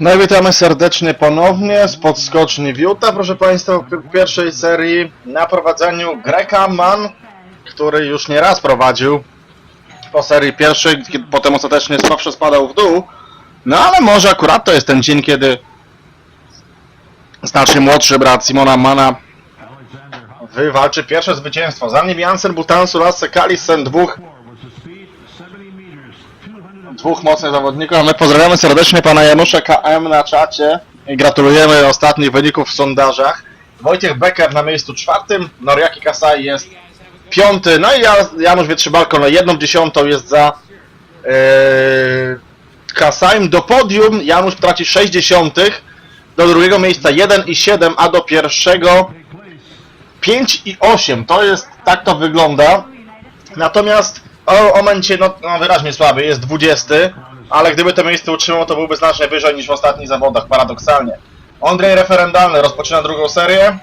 No i witamy serdecznie ponownie z podskoczni Wiuta, proszę Państwa, w pierwszej serii na prowadzeniu Greka Mann, który już nie raz prowadził po serii pierwszej, kiedy potem ostatecznie słabsze spadał w dół. No ale może akurat to jest ten dzień, kiedy znacznie młodszy brat Simona Mana wywalczy pierwsze zwycięstwo. Za nim Jansen, Butansu, Lasse, Kalisen, dwóch dwóch mocnych zawodników. My pozdrawiamy serdecznie pana Janusza KM na czacie i gratulujemy ostatnich wyników w sondażach. Wojciech Becker na miejscu czwartym, Noriaki Kasai jest piąty, no i Ja- Janusz Wietrzybalko na jedną dziesiątą jest za yy, Kasaim. Do podium Janusz traci 6 dziesiątych, do drugiego miejsca 1 i 7, a do pierwszego 5 i 8. To jest, tak to wygląda. Natomiast o, o momencie no, no, wyraźnie słaby, jest 20, ale gdyby to miejsce utrzymał, to byłby znacznie wyżej niż w ostatnich zawodach, paradoksalnie. Andrzej Referendalny rozpoczyna drugą serię.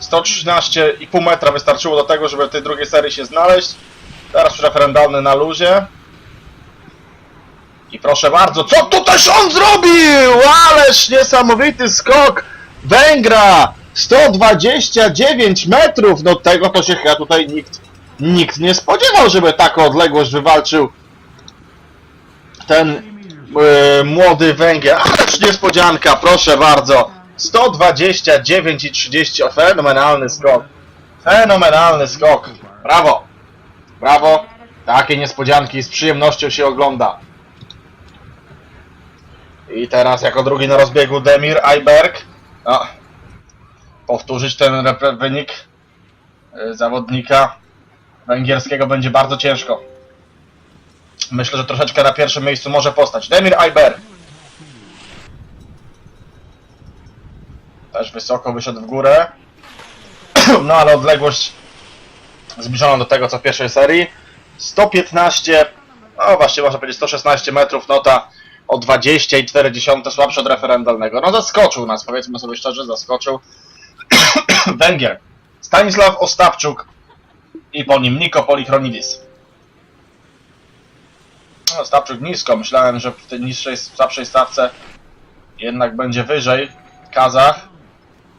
113,5 metra wystarczyło do tego, żeby w tej drugiej serii się znaleźć. Teraz już referendalny na luzie. I proszę bardzo, co tu też on zrobił? Ależ niesamowity skok Węgra! 129 metrów! No tego to się chyba tutaj nikt, nikt nie spodziewał, żeby taką odległość wywalczył ten e, młody Węgier. Ależ niespodzianka, proszę bardzo. 129 i 30, fenomenalny skok. Fenomenalny skok. Brawo. Brawo. Takie niespodzianki z przyjemnością się ogląda. I teraz jako drugi na rozbiegu Demir Eiberg. No, powtórzyć ten wynik y, zawodnika węgierskiego będzie bardzo ciężko. Myślę, że troszeczkę na pierwszym miejscu może postać. Demir Eiberg. Też wysoko wyszedł w górę. No ale odległość zbliżona do tego co w pierwszej serii. 115, no właśnie można powiedzieć 116 metrów, nota o 20,4 słabszy od referendalnego. No zaskoczył nas, powiedzmy sobie szczerze, zaskoczył. Węgier. Stanisław Ostapczuk i po nim Niko Polichronidis. No, Ostapczuk nisko, myślałem, że w tej niższej, słabszej stawce jednak będzie wyżej. Kazach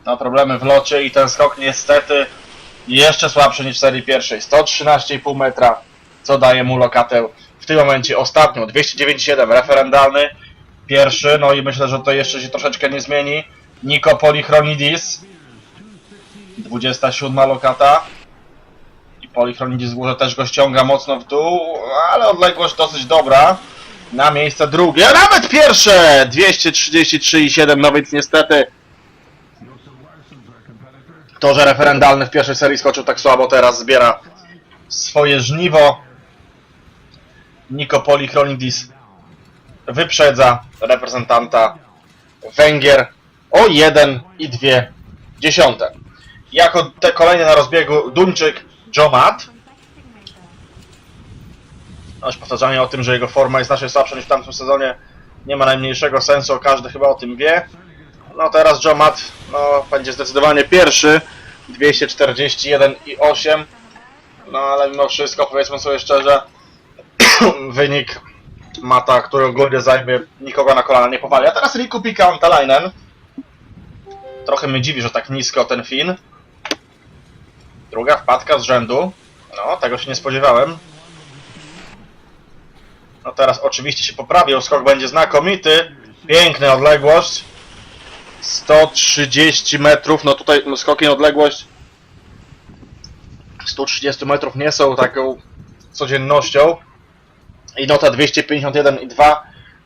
ma problemy w locie i ten skok niestety jeszcze słabszy niż w serii pierwszej. 113,5 metra, co daje mu lokatę w tym momencie ostatnią. 297 referendalny, pierwszy, no i myślę, że to jeszcze się troszeczkę nie zmieni. Niko Polichronidis, 27 lokata. Z górze też go ściąga mocno w dół, ale odległość dosyć dobra. Na miejsce drugie, a nawet pierwsze! 233,7, no więc niestety to, że referendalny w pierwszej serii skoczył tak słabo, teraz zbiera swoje żniwo. Niko Polichronidis wyprzedza reprezentanta Węgier o 1 i 2 dziesiąte. Jako te kolejne na rozbiegu Duńczyk Jomat. Aż powtarzanie o tym, że jego forma jest znacznie słabsza niż w tamtym sezonie nie ma najmniejszego sensu, każdy chyba o tym wie. No teraz Jomat no, będzie zdecydowanie pierwszy. 241 i 8. No ale mimo wszystko powiedzmy sobie szczerze, wynik Mata, który ogólnie zajmie nikogo na kolana nie powali. A teraz Riku Pikantalainen. Trochę mnie dziwi, że tak nisko ten Fin. Druga wpadka z rzędu. No, tego się nie spodziewałem. No teraz oczywiście się poprawił, skok będzie znakomity. Piękna odległość. 130 metrów, no tutaj no, skoki na odległość 130 metrów nie są taką codziennością. I nota 251 i 2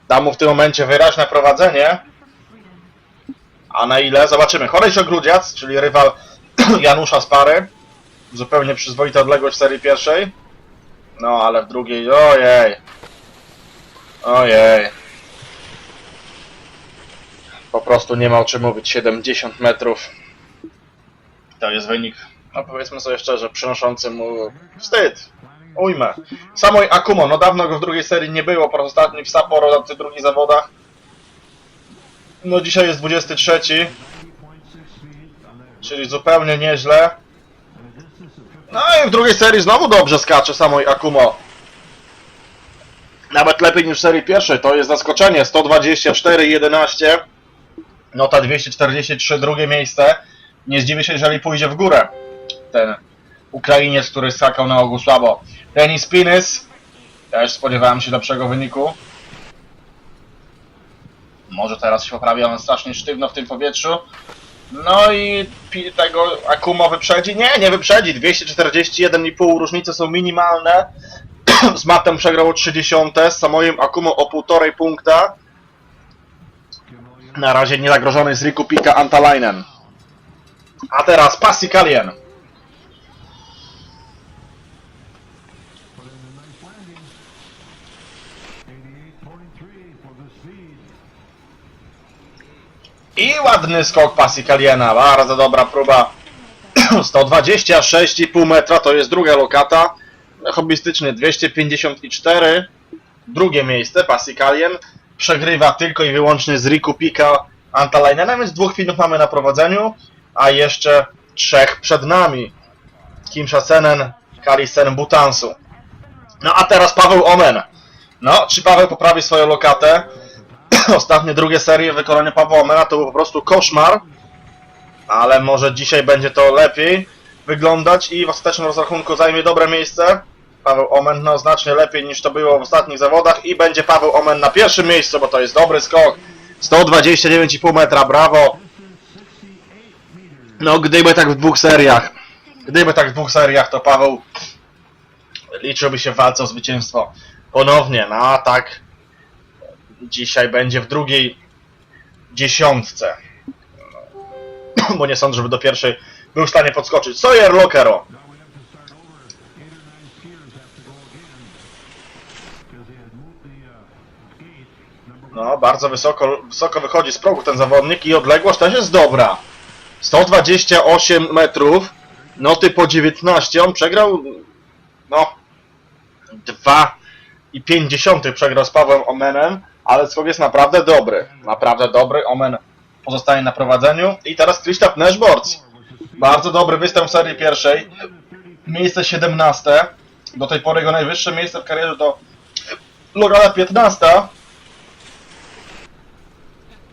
da mu w tym momencie wyraźne prowadzenie. A na ile? Zobaczymy. Chorej Grudziac, czyli rywal Janusza z pary. Zupełnie przyzwoita odległość serii pierwszej. No, ale w drugiej, ojej. Ojej. Po prostu nie ma o czym mówić. 70 metrów. To jest wynik, no powiedzmy sobie szczerze, przynoszący mu wstyd. Ujmę. Samoj Akumo, no dawno go w drugiej serii nie było, po raz ostatni w Sapporo na tych drugich zawodach. No dzisiaj jest 23. Czyli zupełnie nieźle. No i w drugiej serii znowu dobrze skacze Samoj Akumo. Nawet lepiej niż w serii pierwszej, to jest zaskoczenie. 124-11, nota 243, drugie miejsce. Nie zdziwię się, jeżeli pójdzie w górę ten Ukrainiec, który skakał na ogół słabo. Denis Pinis, też spodziewałem się lepszego wyniku. Może teraz się poprawi, on strasznie sztywno w tym powietrzu. No i tego Akumo wyprzedzi? Nie, nie wyprzedzi. 241,5 różnice są minimalne. Z Matem przegrał o 30, z Samojem Akumo o 1,5 punkta. Na razie niezagrożony jest Riku Pika Antalainen. A teraz Pasi Kalien. I ładny skok Pasi Kaliena. Bardzo dobra próba. 126,5 metra to jest druga lokata. Hobbystycznie 254. Drugie miejsce Pasi Kalien. Przegrywa tylko i wyłącznie z Riku Pika Antalainena, więc dwóch filmów mamy na prowadzeniu, a jeszcze trzech przed nami. Kim Senen, Karisen Butansu. No a teraz Paweł Omen. No, czy Paweł poprawi swoją lokatę? Ostatnie drugie serie w wykonaniu Pawła Omena to był po prostu koszmar, ale może dzisiaj będzie to lepiej wyglądać i w ostatecznym rozrachunku zajmie dobre miejsce. Paweł Omen no znacznie lepiej niż to było w ostatnich zawodach i będzie Paweł Omen na pierwszym miejscu, bo to jest dobry skok. 129,5 metra, brawo. No gdyby tak w dwóch seriach, gdyby tak w dwóch seriach, to Paweł liczyłby się w walce o zwycięstwo ponownie, no a tak dzisiaj będzie w drugiej dziesiątce. Bo nie sądzę, żeby do pierwszej był w stanie podskoczyć. Sawyer. Number No, bardzo wysoko, wysoko wychodzi z progu ten zawodnik i odległość też jest dobra. 128 metrów, noty po 19, on przegrał, no, 2,5 przegrał z Pawłem Omenem, ale skok jest naprawdę dobry, naprawdę dobry, Omen pozostaje na prowadzeniu i teraz Krzysztof Nashbords. Bardzo dobry występ w serii pierwszej, miejsce 17, do tej pory jego najwyższe miejsce w karierze to Logana 15,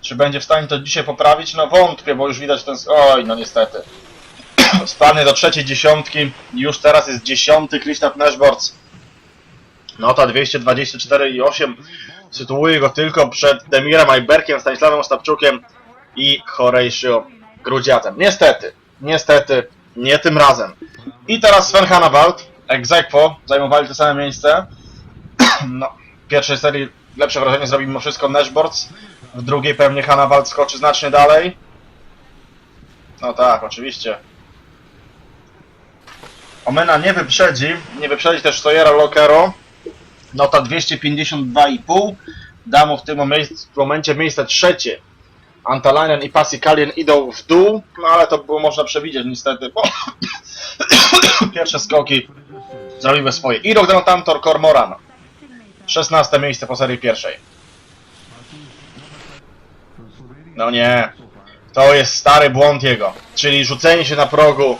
czy będzie w stanie to dzisiaj poprawić? No wątpię, bo już widać ten... Oj, no niestety. Spadnie do trzeciej dziesiątki. Już teraz jest dziesiąty Krzysztof Nashbords. Nota 224,8 sytuuje go tylko przed Demirem Ajberkiem, Stanisławem Ostapczukiem i Horatio Grudziatem. Niestety, niestety, nie tym razem. I teraz Sven Hannawald, Exequo, zajmowali to same miejsce. No, w pierwszej serii lepsze wrażenie zrobi mimo wszystko Nashboards. W drugiej pewnie Hannawald skoczy znacznie dalej. No tak, oczywiście. Omena nie wyprzedzi, nie wyprzedzi też Stojera Lokero. Nota 252,5. Da mu w tym momencie, miejsce trzecie. Antalainen i Pasi Kalien idą w dół, no ale to było można przewidzieć niestety, bo pierwsze skoki zrobiły swoje. I Rogdan Tantor Cormoran. 16 miejsce po serii pierwszej. No nie, to jest stary błąd jego. Czyli rzucenie się na progu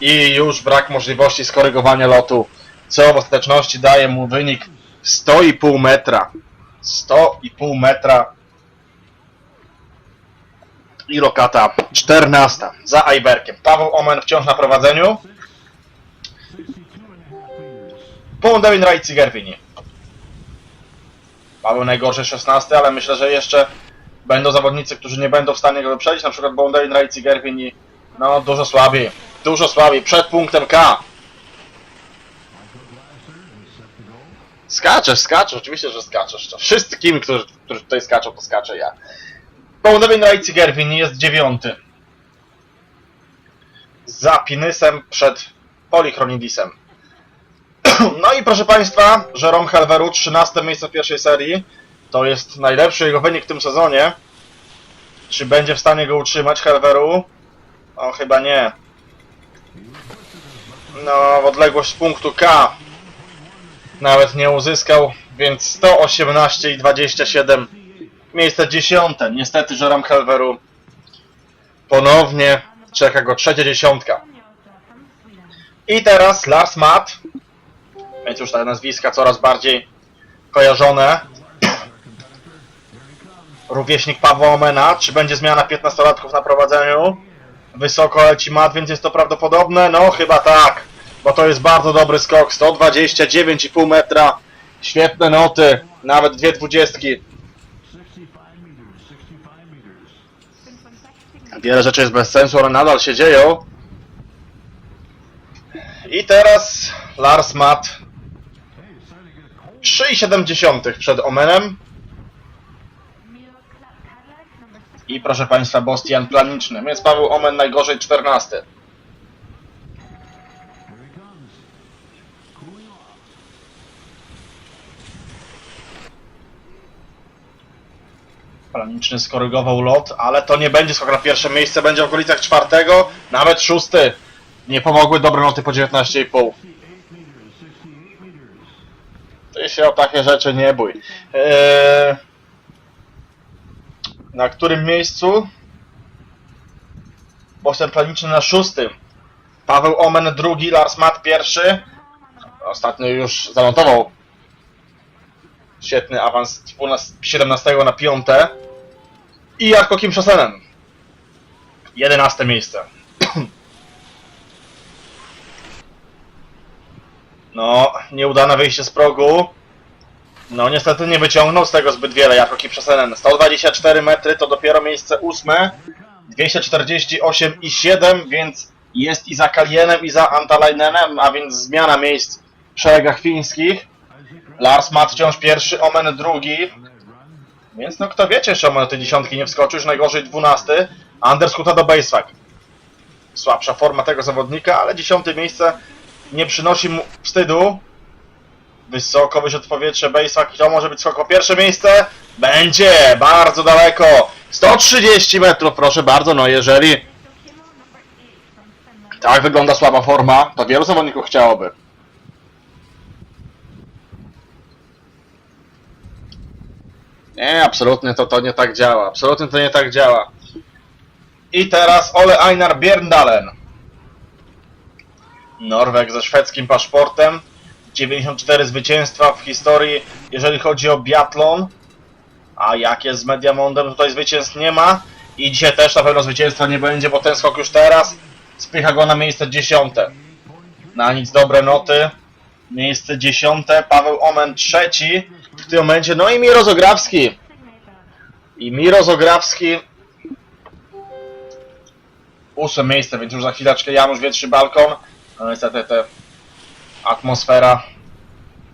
i już brak możliwości skorygowania lotu, co w ostateczności daje mu wynik 100,5 metra. 100,5 metra i lokata 14 za Ajberkiem. Paweł Omen wciąż na prowadzeniu. 62 and a half meters. Połądewin Rajci Gerwini. Paweł najgorszy 16, ale myślę, że jeszcze będą zawodnicy, którzy nie będą w stanie go wyprzedzić, na przykład Bołdewin Rajci Gerwini. No, dużo słabiej. Dużo słabiej. Przed punktem K. Skaczesz, skaczesz, oczywiście, że skaczesz. Wszystkim, którzy, którzy tutaj skaczą, to skaczę ja. Połądewin Rajci Gerwini jest dziewiąty. Za Pinysem przed Polichronidisem. No i proszę Państwa, Jerome Helveru, 13 miejsce w pierwszej serii. To jest najlepszy jego wynik w tym sezonie. Czy będzie w stanie go utrzymać Helveru? O, chyba nie. No, w odległość punktu K nawet nie uzyskał, więc 118 i 27. Miejsce dziesiąte. Niestety Jerome Helveru ponownie czeka go trzecia dziesiątka. I teraz Lars Matt, więc już te nazwiska coraz bardziej kojarzone. Rówieśnik Pawła Omena. Czy będzie zmiana 15-latków na prowadzeniu? Wysoko leci mat, więc jest to prawdopodobne? No, chyba tak. Bo to jest bardzo dobry skok. 129,5 metra. Świetne noty. Nawet dwie dwudziestki. 65 meters, 65 meters. Wiele rzeczy jest bez sensu, ale nadal się dzieją. I teraz Lars Matt Hey, it's starting to get cold. 3,7 przed Omenem. I proszę Państwa, Bostian planiczny. Więc Paweł Omen najgorzej 14. Planiczny skorygował lot, ale to nie będzie skok na pierwsze miejsce, będzie w okolicach czwartego, nawet szósty. Nie pomogły dobre noty po 19,5. 68 meters, 68 meters. Ty się o takie rzeczy nie bój. Eee, na którym miejscu? Bosen planiczny na szóstym. Paweł Omen drugi, Lars Matt pierwszy. Ostatnio już zanotował świetny awans z 12 17 na 5. I Jarko Kim Szosenem. 11 miejsce. No, nieudane wyjście z progu. No niestety nie wyciągnął z tego zbyt wiele jako Kipszosen. 124 metry to dopiero miejsce ósme. 248 i 7, więc jest i za Kalienem i za Antalainenem, a więc zmiana miejsc w szeregach fińskich. Lars Matt wciąż pierwszy, Omen drugi. Więc no kto wiecie, czy Omen do tej dziesiątki nie wskoczył, już najgorzej 12. Anders Huta do Basefuck. Słabsza forma tego zawodnika, ale dziesiąte miejsce nie przynosi mu wstydu. Wysoko wyszedł w powietrze Basefuck i to może być skok o pierwsze miejsce. Będzie! Bardzo daleko! 130 metrów, proszę bardzo, no jeżeli tak wygląda słaba forma, to wielu zawodników chciałoby. Nie, absolutnie to, to nie tak działa. Absolutnie to nie tak działa. I teraz Ole Einar Bjerndalen. Norweg ze szwedzkim paszportem. 94 zwycięstwa w historii, jeżeli chodzi o biatlon. A jak jest z Mediamondem, tutaj zwycięstw nie ma. I dzisiaj też na pewno zwycięstwa nie będzie, bo ten skok już teraz spycha go na miejsce dziesiąte. Na nic dobre noty. Miejsce dziesiąte, Paweł Omen trzeci tym momencie. No i Miro Zograwski. I Miro Zograwski ósme miejsce, więc już za chwileczkę Janusz Wietrzy Balkon. No niestety te atmosfera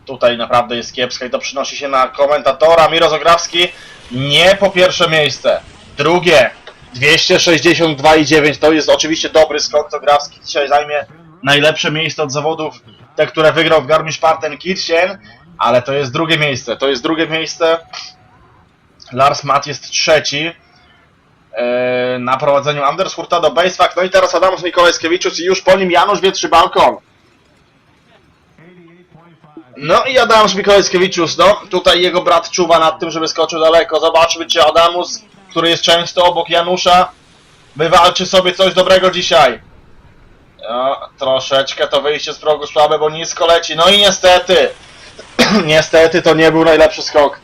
tutaj naprawdę jest kiepska i to przynosi się na komentatora. Miro Zograwski nie po pierwsze miejsce. Drugie 262,9 to jest oczywiście dobry skok. Zograwski dzisiaj zajmie najlepsze miejsce od zawodów, te, które wygrał w Garmisch-Partenkirchen, Kirchen, ale to jest drugie miejsce. To jest drugie miejsce. Lars Matt jest trzeci. Eee, na prowadzeniu Anders Hurtado Basefuck, no i teraz Adamus Nikolajskiewicz i już po nim Janusz Wietrzy Balkon. 88.5. No i Adamus Mikołajskiewicz, no tutaj jego brat czuwa nad tym, żeby skoczył daleko. Zobaczmy, czy Adamus, który jest często obok Janusza, wywalczy sobie coś dobrego dzisiaj. No, troszeczkę to wyjście z progu słabe, bo nisko leci. No i niestety, niestety to nie był najlepszy skok.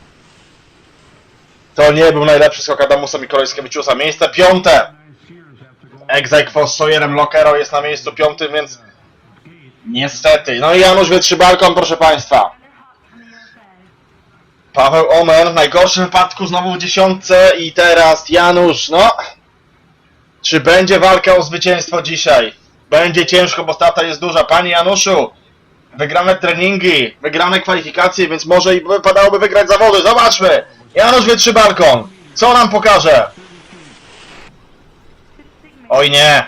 To nie był najlepszy skok Adamusa Mikołajskiewiczusa. Miejsce piąte. Egzekwo z Sawyerem Lokero jest na miejscu piątym, więc niestety. No i Janusz Wietrzy Balkon, proszę Państwa. Paweł Omen w najgorszym wypadku znowu w dziesiątce i teraz Janusz, no. Czy będzie walka o zwycięstwo dzisiaj? Będzie ciężko, bo strata jest duża. Panie Januszu, wygrane treningi, wygrane kwalifikacje, więc może i wypadałoby wygrać zawody. Zobaczmy! Janusz Wietrzy Balkon, co nam pokaże? Oj nie.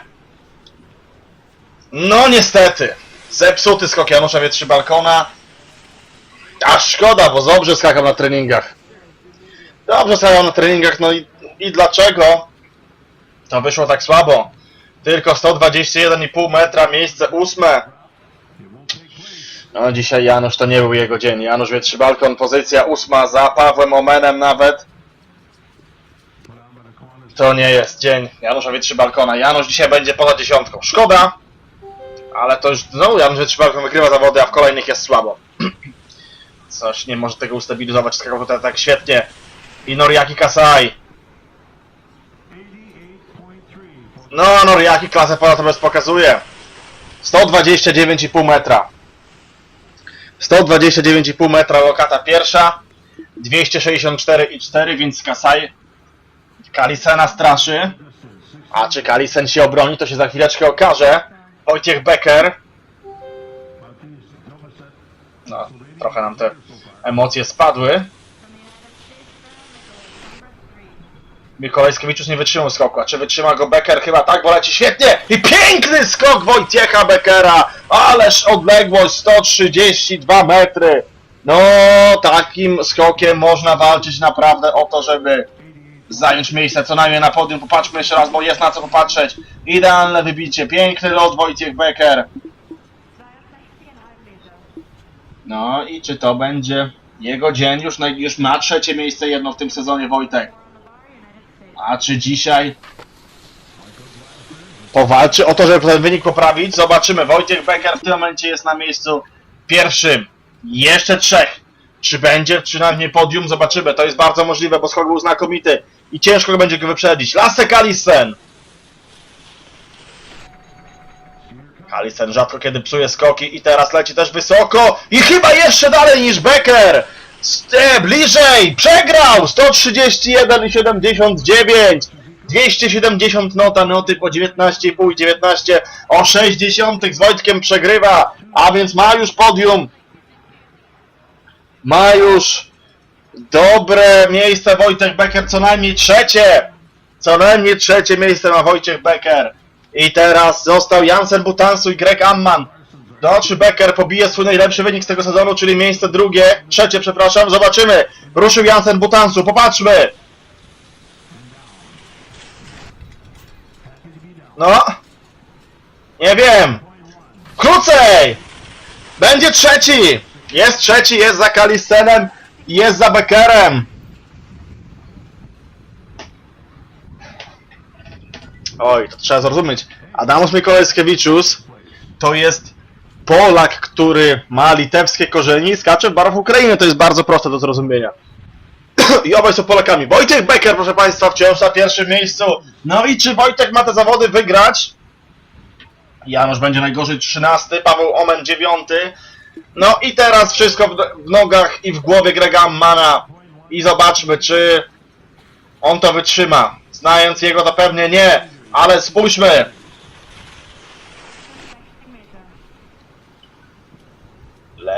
No niestety. Zepsuty skok Janusza Wietrzy Balkona. A szkoda, bo dobrze skakał na treningach. Dobrze skakał na treningach, no i, i dlaczego to wyszło tak słabo? Tylko 121,5 metra, miejsce ósme. No dzisiaj Janusz to nie był jego dzień. Janusz Wietrzy Balkon, pozycja ósma za Pawłem Omenem nawet. To nie jest dzień Janusza Wietrzy Balkona. Janusz dzisiaj będzie poza dziesiątką. Szkoda, ale to już znowu Janusz Wietrzy Balkon wygrywa zawody, a w kolejnych jest słabo. Coś nie może tego ustabilizować, skakał tutaj tak świetnie. I Noriaki Kasai. 88.3. No, Noriaki klasę ponad pokazuje. 129,5 metra. 129,5 metra lokata pierwsza. 264,4, więc Kasai Kalisena straszy. A czy Kalisen się obroni, to się za chwileczkę okaże. Wojciech Becker. No, trochę nam te emocje spadły. Mikołajskiewicz nie wytrzymał skoku, a czy wytrzyma go Becker? Chyba tak, bo leci świetnie! I piękny skok Wojciecha Beckera! Ależ odległość 132 metry! No, takim skokiem można walczyć naprawdę o to, żeby zająć miejsce co najmniej na podium. Popatrzmy jeszcze raz, bo jest na co popatrzeć. Idealne wybicie, piękny lot Wojciech Becker. No i czy to będzie jego dzień? Już, już ma trzecie miejsce jedno w tym sezonie Wojtek. A czy dzisiaj powalczy o to, żeby ten wynik poprawić? Zobaczymy. Wojciech Becker w tym momencie jest na miejscu pierwszym. Jeszcze trzech. Czy będzie przynajmniej podium? Zobaczymy. To jest bardzo możliwe, bo skok był znakomity. I ciężko będzie go wyprzedzić. Lasse Kalisen! Kalisen rzadko kiedy psuje skoki i teraz leci też wysoko i chyba jeszcze dalej niż Becker! Ste, bliżej! Przegrał! 131,79! 270 nota noty po 19,5 i 19 o 60 z Wojtkiem przegrywa, a więc ma już podium. Ma już dobre miejsce Wojtek Becker, co najmniej trzecie. Co najmniej trzecie miejsce ma Wojciech Becker. I teraz został Jansen Butansu i Greg Amman. No, czy Becker pobije swój najlepszy wynik z tego sezonu, czyli miejsce drugie, trzecie, przepraszam, zobaczymy. Ruszył Jansen Butansu, popatrzmy. No. Nie wiem. Krócej! Będzie trzeci! Jest trzeci, jest za Kalisenem i jest za Beckerem. Oj, to trzeba zrozumieć. Adamus Mikołajskiewiczus to jest Polak, który ma litewskie korzenie skacze w barwach Ukrainy. To jest bardzo proste do zrozumienia. I obaj są Polakami. Wojtek Becker, proszę Państwa, wciąż na pierwszym miejscu. No i czy Wojtek ma te zawody wygrać? Janusz będzie najgorzej 13, Paweł Omen 9. No i teraz wszystko w, nogach i w głowie Grega Ammana. I zobaczmy, czy on to wytrzyma. Znając jego, to pewnie nie. Ale spójrzmy.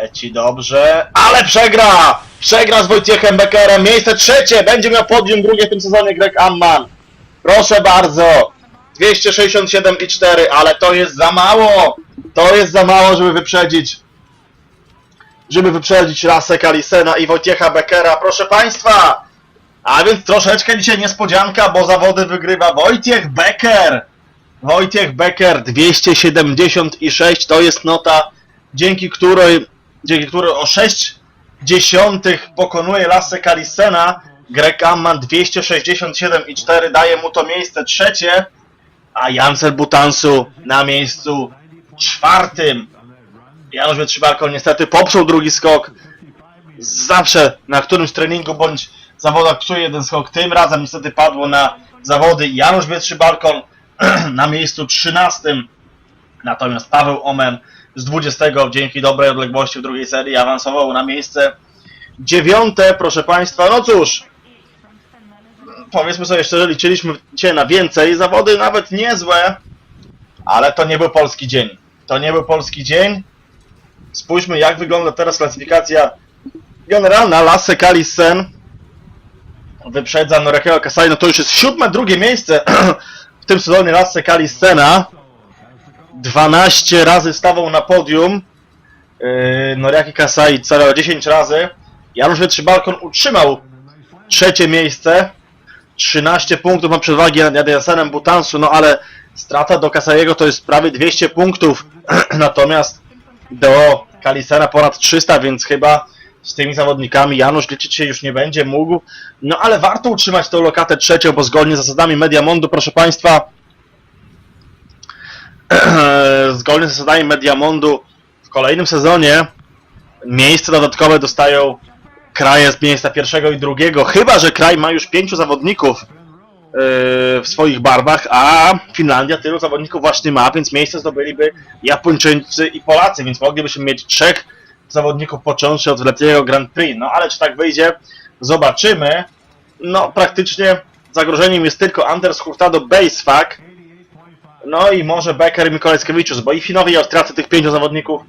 Leci dobrze, ale przegra! Przegra z Wojciechem Beckerem. Miejsce trzecie. Będzie miał podium drugie w tym sezonie Greg Amman. Proszę bardzo. 267,4, ale to jest za mało. To jest za mało, żeby wyprzedzić żeby wyprzedzić rasę Kalisena i Wojciecha Beckera. Proszę Państwa, a więc troszeczkę dzisiaj niespodzianka, bo zawody wygrywa Wojciech Becker. Wojciech Becker 276 to jest nota, dzięki której, dzięki której o 6 dziesiątych pokonuje Lasse Kalisena. Greg Amman 267,4 daje mu to miejsce trzecie, a Janser Butansu na miejscu czwartym. Janusz Wytrzybalko niestety popsuł drugi skok. Zawsze na którymś treningu bądź zawodach psuje jeden skok. Tym razem niestety padło na zawody Janusz Wytrzybalkon na miejscu 13. Natomiast Paweł Omen z 20 dzięki dobrej odległości w drugiej serii awansował na miejsce dziewiąte, proszę Państwa. No cóż, powiedzmy sobie szczerze, liczyliśmy dzisiaj na więcej. Zawody nawet niezłe, ale to nie był polski dzień. To nie był polski dzień. Spójrzmy, jak wygląda teraz klasyfikacja generalna. Lasse Kalisen wyprzedza Norekiego Kasai. No to już jest siódme, drugie miejsce w tym sezonie Lasse Kalisena. 12 razy stawał na podium. Yy, Noriaki Kasai całe 10 razy. Janusz Wytrzybalkon utrzymał trzecie miejsce. 13 punktów ma przewagi nad Jansenem Butansu, no ale strata do Kasajego to jest prawie 200 punktów. Natomiast do Kalisena ponad 300, więc chyba z tymi zawodnikami Janusz liczyć się już nie będzie mógł. No ale warto utrzymać tą lokatę trzecią, bo zgodnie z zasadami Mediamondu, proszę Państwa, zgodnie z zasadami Mediamondu w kolejnym sezonie Miejsce dodatkowe dostają kraje z miejsca pierwszego i drugiego, chyba że kraj ma już pięciu zawodników yy, w swoich barwach, a Finlandia tylu zawodników właśnie ma, więc miejsce zdobyliby Japończycy i Polacy, więc moglibyśmy mieć trzech zawodników począwszy od letniego Grand Prix. No ale czy tak wyjdzie, zobaczymy. No praktycznie zagrożeniem jest tylko Anders Hurtado Basefak, no i może Becker i Mikołajskiewicz, bo i Finowie i Austriacy tych pięciu zawodników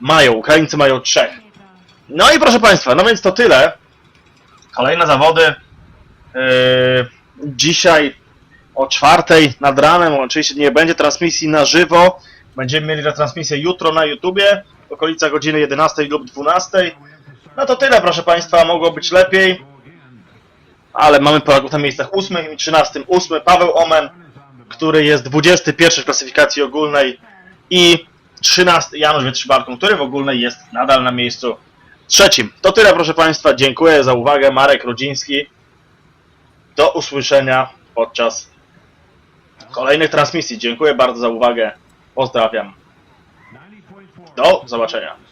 mają, Ukraińcy mają trzech. No i proszę Państwa, no więc to tyle. Kolejne zawody. Yy, dzisiaj o czwartej nad ranem, oczywiście nie będzie transmisji na żywo. Będziemy mieli retransmisję jutro na YouTubie, w okolicach godziny 11 lub 12. No to tyle, proszę Państwa, mogło być lepiej. Ale mamy Polaków na miejscach 8 i 13. 8 Paweł Omen, który jest 21 w klasyfikacji ogólnej i 13 Janusz Wietrzybarką, który w ogólnej jest nadal na miejscu trzecim. To tyle, proszę Państwa. Dziękuję za uwagę. Marek Rodziński. Do usłyszenia podczas kolejnych transmisji. Dziękuję bardzo za uwagę. Pozdrawiam. 90.4. Do zobaczenia.